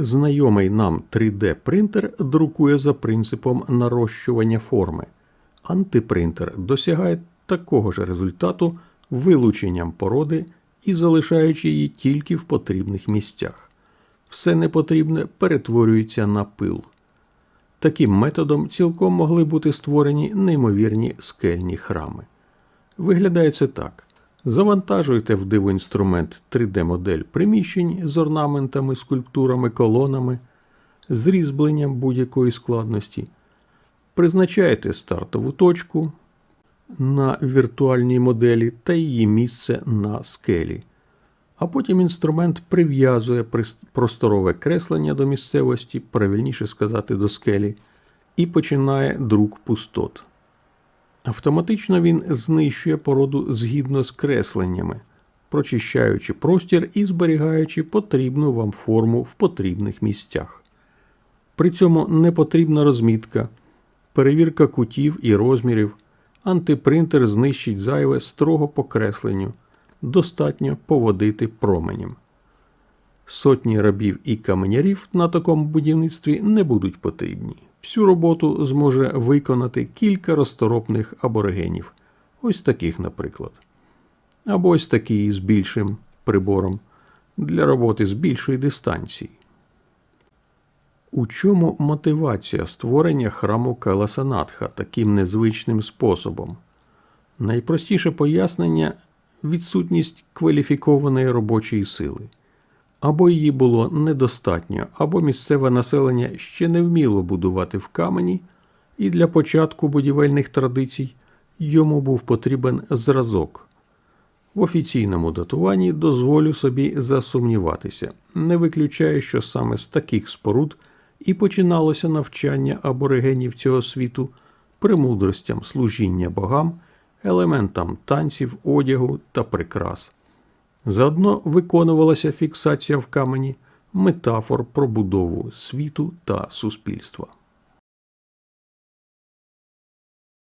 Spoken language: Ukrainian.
Знайомий нам 3D принтер друкує за принципом нарощування форми. Антипринтер досягає такого ж результату вилученням породи і залишаючи її тільки в потрібних місцях. Все непотрібне перетворюється на пил. Таким методом цілком могли бути створені неймовірні скельні храми. Виглядає це так. Завантажуєте в дивоінструмент 3D-модель приміщень з орнаментами, скульптурами, колонами, з різьбленням будь-якої складності, призначаєте стартову точку на віртуальній моделі та її місце на скелі. А потім інструмент прив'язує просторове креслення до місцевості, правильніше сказати, до скелі, і починає друк пустот. Автоматично він знищує породу згідно з кресленнями, прочищаючи простір і зберігаючи потрібну вам форму в потрібних місцях. При цьому не потрібна розмітка, перевірка кутів і розмірів, антипринтер знищить зайве строго по кресленню, достатньо поводити променем. Сотні рабів і каменярів на такому будівництві не будуть потрібні. Всю роботу зможе виконати кілька розторопних аборигенів. Ось таких, наприклад. Або ось такий з більшим прибором для роботи з більшої дистанції. У чому мотивація створення храму Каласанатха таким незвичним способом? Найпростіше пояснення відсутність кваліфікованої робочої сили. Або її було недостатньо, або місцеве населення ще не вміло будувати в камені, і для початку будівельних традицій йому був потрібен зразок. В офіційному датуванні дозволю собі засумніватися, не виключаю, що саме з таких споруд і починалося навчання аборигенів цього світу премудростям служіння богам, елементам танців, одягу та прикрас. Заодно виконувалася фіксація в камені метафор про будову світу та суспільства.